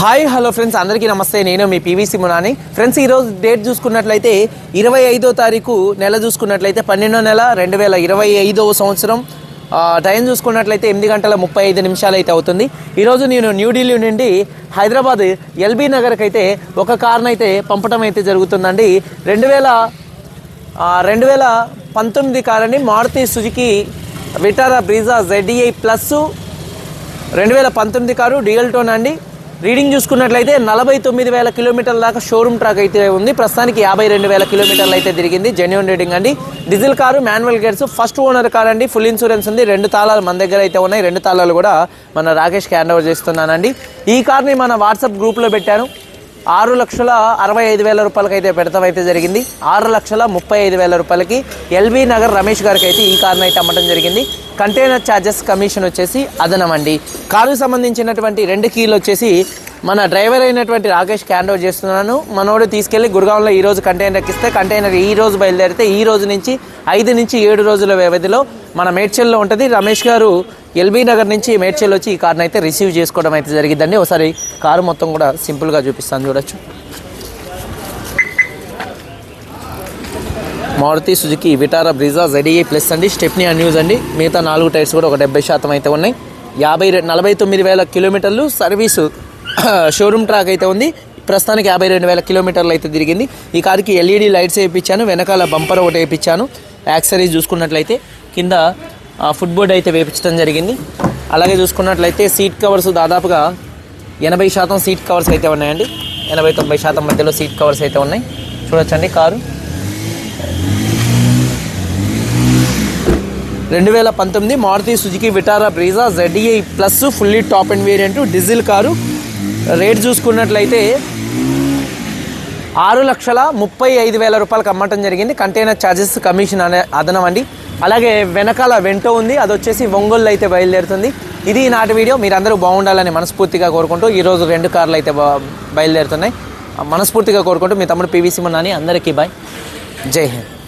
Hi hello friends. అందరికీ నమస్తే. నేను మీ P V C Munani. Friends ఈరోజు డేట్ చూసుకున్నట్లయితే ఇరవై ఐదో తారీఖు నెల చూసుకున్నట్లయితే పన్నెండో నెల రెండు వేల ఇరవై ఐదవ సంవత్సరం. టైం చూసుకున్నట్లయితే ఎనిమిది గంటల ముప్పై ఐదు నిమిషాలు అయితే అవుతుంది ఈరోజు నేను న్యూఢిల్లీ నుండి హైదరాబాద్ ఎల్బీ నగర్కి అయితే ఒక కార్ని అయితే పంపడం అయితే జరుగుతుందండి. రెండు వేల రెండు వేల పంతొమ్మిది కార్ అండి Maruti Suzuki Vitara Brezza ZDi plus. రెండు వేల పంతొమ్మిది కారు డ్యూయల్ టోన్ అండి. రీడింగ్ చూసుకున్నట్లయితే నలభై తొమ్మిది వేల కిలోమీటర్ల దాకా షోరూమ్ ట్రాక్ అయితే ఉంది. ప్రస్తుతానికి యాభై రెండు వేల కిలోమీటర్లు అయితే తిరిగింది. జెన్యున్ రీడింగ్ అండి. Diesel car manual gears first owner car అండి. ఫుల్ ఇన్సూరెన్స్ ఉంది. రెండు తాళాలు మన దగ్గర అయితే ఉన్నాయి. రెండు తాళాలు కూడా మన రాకేష్కి హ్యాండ్ ఓవర్ చేస్తున్నానండి. ఈ కార్ని మన వాట్సాప్ గ్రూప్లో పెట్టాను. ఆరు లక్షల అరవై ఐదు వేల రూపాయలకి అయితే పెడతాం అయితే జరిగింది. ఆరు లక్షల ముప్పై ఐదు వేల రూపాయలకి ఎల్బీ నగర్ రమేష్ గారికి అయితే ఈ కార్ని అయితే అమ్మటం జరిగింది. కంటైనర్ ఛార్జెస్ కమిషన్ వచ్చేసి అదనం అండి కారుకు సంబంధించినటువంటి రెండు కీలు వచ్చేసి మన డ్రైవర్ అయినటువంటి రాకేష్ హ్యాండ్ ఓవర్ చేస్తున్నాను. మనోడు తీసుకెళ్ళి గురుగాంలో ఈ రోజు కంటైనర్ ఇస్తే కంటైనర్ ఈ రోజు బయలుదేరితే ఈ రోజు నుంచి ఐదు నుంచి ఏడు రోజుల వ్యవధిలో మన మేడ్చల్లో ఉంటుంది. రమేష్ గారు ఎల్బీ నగర్ నుంచి మేడ్చల్ వచ్చి ఈ కార్ని అయితే రిసీవ్ చేసుకోవడం అయితే జరిగిందండి. ఒకసారి కారు మొత్తం కూడా సింపుల్గా చూపిస్తాను చూడొచ్చు. Maruti Suzuki Vitara Brezza ZDi plus అండి. స్టెప్నీ అన్యూజ్ అండి. మిగతా నాలుగు టైర్స్ కూడా ఒక డెబ్బై శాతం అయితే ఉన్నాయి. యాభై నలభై తొమ్మిది వేల కిలోమీటర్లు సర్వీసు షోరూమ్ ట్రాక్ అయితే ఉంది. ప్రస్తుతానికి యాభై రెండు వేల కిలోమీటర్లు అయితే తిరిగింది. ఈ కార్కి ఎల్ఈడి లైట్స్ వేయించాను. వెనకాల బంపర్ ఒకటి వేయించాను. యాక్సరీస్ చూసుకున్నట్లయితే కింద ఫుట్ బోర్డ్ అయితే వేయించడం జరిగింది. అలాగే చూసుకున్నట్లయితే సీట్ కవర్స్ దాదాపుగా ఎనభై శాతం సీట్ కవర్స్ అయితే ఉన్నాయండి. ఎనభై తొంభై శాతం మధ్యలో సీట్ కవర్స్ అయితే ఉన్నాయి. చూడొచ్చండి కారు. రెండు వేల పంతొమ్మిది Maruti Suzuki Vitara Brezza ZDi plus fully top and variant diesel car. Rate చూసుకున్నట్లయితే ఆరు లక్షల ముప్పై ఐదు వేల రూపాయలకు అమ్మటం జరిగింది. కంటైనర్ ఛార్జెస్ కమిషన్ అనే అదనం అండి అలాగే వెనకాల వెంటో ఉంది. అది వచ్చేసి ఒంగోలు అయితే బయలుదేరుతుంది. ఇది నాటి వీడియో. మీరందరూ బాగుండాలని మనస్ఫూర్తిగా కోరుకుంటూ ఈరోజు రెండు కార్లు అయితే బయలుదేరుతున్నాయి. మనస్ఫూర్తిగా కోరుకుంటూ మీ తమ్ముడు పీవీసీ మన్నాని అందరికీ బాయ్. జై హింద్.